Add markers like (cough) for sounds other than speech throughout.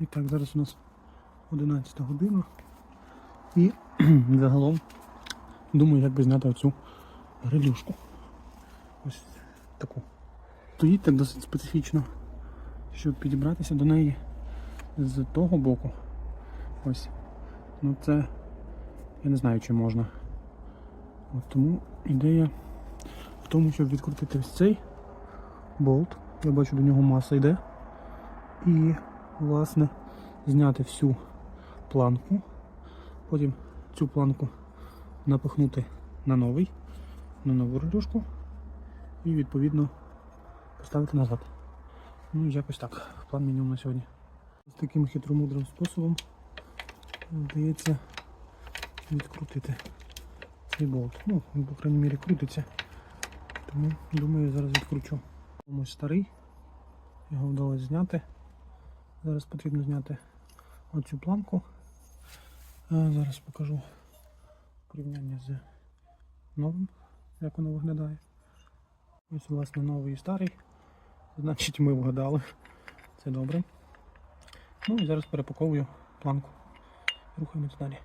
І так, зараз у нас 11 година. І (clears throat) загалом думаю, як би зняти оцю грилюшку. Ось таку. Стоїть так досить специфічно, щоб підібратися до неї з того боку. Ось. Ну це я не знаю, чи можна. От тому ідея в тому, щоб відкрутити ось цей болт. Я бачу, до нього маса йде. І, власне, зняти всю планку. Потім цю планку напихнути на новий, на нову релюшку і відповідно поставити назад. Ну, якось так. План мінімум на сьогодні. З таким хитромудрим способом вдається відкрутити цей болт. Ну, він, по крайній мірі, крутиться. Тому думаю, зараз відкручу. Ось старий. Його вдалося зняти. Зараз потрібно зняти оцю планку. Зараз покажу порівняння з новим, як воно виглядає. Ось, власне, новий і старий. Значить, ми вгадали. Це добре. Ну і зараз перепаковую планку. Рухаємось далі.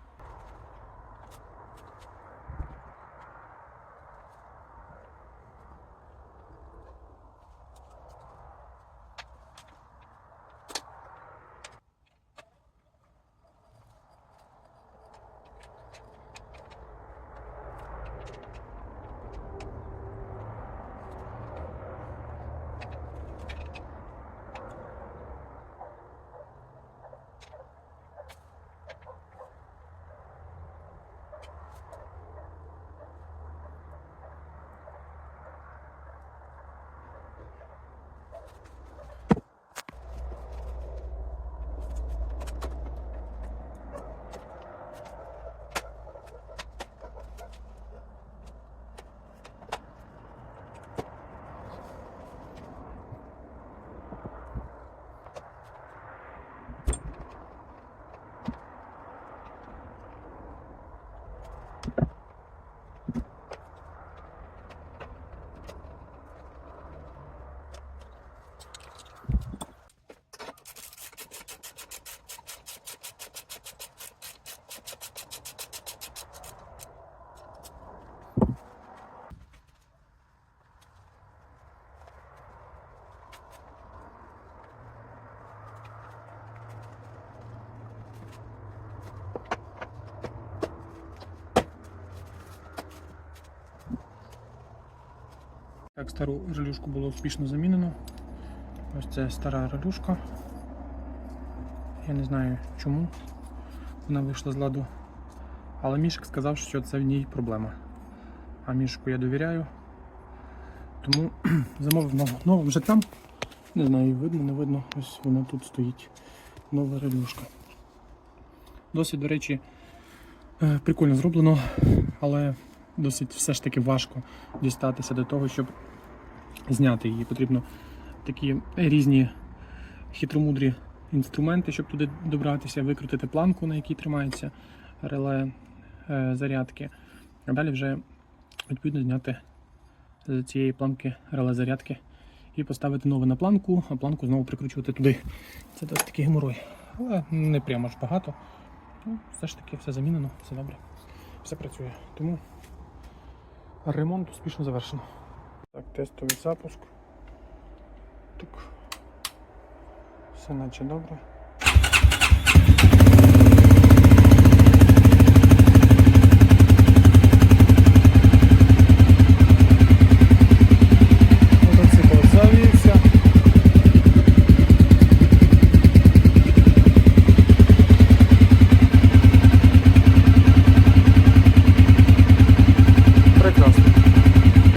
Так, стару релюшку було успішно замінено. Ось це стара релюшка. Я не знаю чому вона вийшла з ладу. Але Мішик сказав, що це в ній проблема. А Мішку я довіряю. Тому (clears throat) замовив нову. Вже там. Не знаю, видно, не видно. Ось вона тут стоїть. Нова релюшка. Досить, до речі, е, прикольно зроблено, але досить все ж таки важко дістатися до того, щоб зняти її. Потрібно такі різні хитромудрі інструменти, щоб туди добратися, викрутити планку, на якій тримається реле е, зарядки. А далі вже відповідно зняти з цієї планки реле зарядки і поставити нове на планку, а планку знову прикручувати туди. Це досить такий геморой. Але не прямо ж багато. Ну, все ж таки все замінено, все добре, все працює. Тому ремонт успішно завершено. Так, тестовий запуск. Так. Все наче добре.